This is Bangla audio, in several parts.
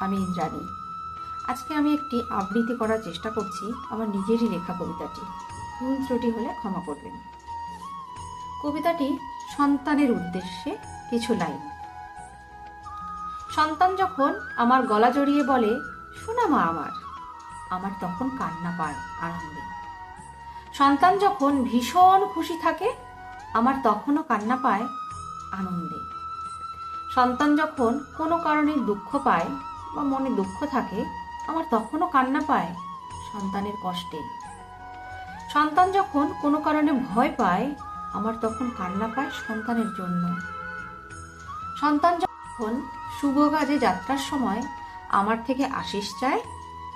আমি ইন্দ্রাণী। আজকে আমি একটি আবৃত্তি করার চেষ্টা করছি আমার নিজেরই লেখা কবিতাটি। ভুল ত্রুটি হলে ক্ষমা করবেন। কবিতাটি সন্তানের উদ্দেশ্যে কিছু লাইন। সন্তান যখন আমার গলা জড়িয়ে বলে, শোনা মা আমার। আমার তখন কান্না পায় আনন্দে। সন্তান যখন ভীষণ খুশি থাকে, আমার তখনও কান্না পায় আনন্দে। সন্তান যখন কোনো কারণে দুঃখ পায় বা মনে দুঃখ থাকে, আমার তখনও কান্না পায় সন্তানের কষ্টে। সন্তান যখন কোনো কারণে ভয় পায়, আমার তখন কান্না পায় সন্তানের জন্য। সন্তান যখন শুভ কাজে যাত্রার সময় আমার থেকে আশিস চায়,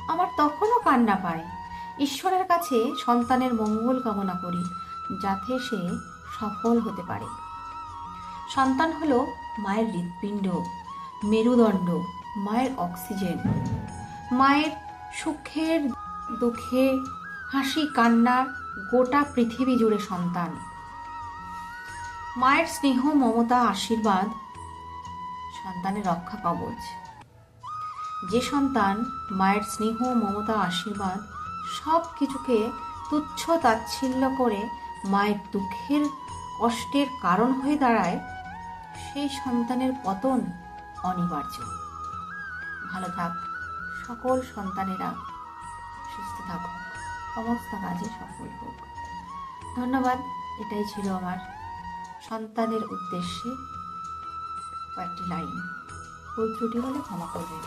আমার তখনও কান্না পায়। ঈশ্বরের কাছে সন্তানের মঙ্গল কামনা করি, যাতে সে সফল হতে পারে। সন্তান হলো মায়ের হৃৎপিণ্ড, মেরুদণ্ড। মায়ের অক্সিজেন। মায়ের সুখের, দুঃখে, হাসি, কান্নার গোটা পৃথিবী জুড়ে সন্তান। মায়ের স্নেহ, মমতা, আশীর্বাদ সন্তানের রক্ষা কবচ। যে সন্তান মায়ের স্নেহ, মমতা, আশীর্বাদ সব কিছুকে তুচ্ছ তাচ্ছিল্য করে মায়ের দুঃখের কষ্টের কারণ হয়ে দাঁড়ায়, সেই সন্তানের পতন অনিবার্য। ভালো থাক। সকল সন্তানেরা সুস্থ থাকুক সমস্ত কাজে সফল হোক। ধন্যবাদ। এটাই ছিল আমার সন্তানের উদ্দেশ্যে কয়েকটি লাইন। ভুল ত্রুটি হলে ক্ষমা করবেন।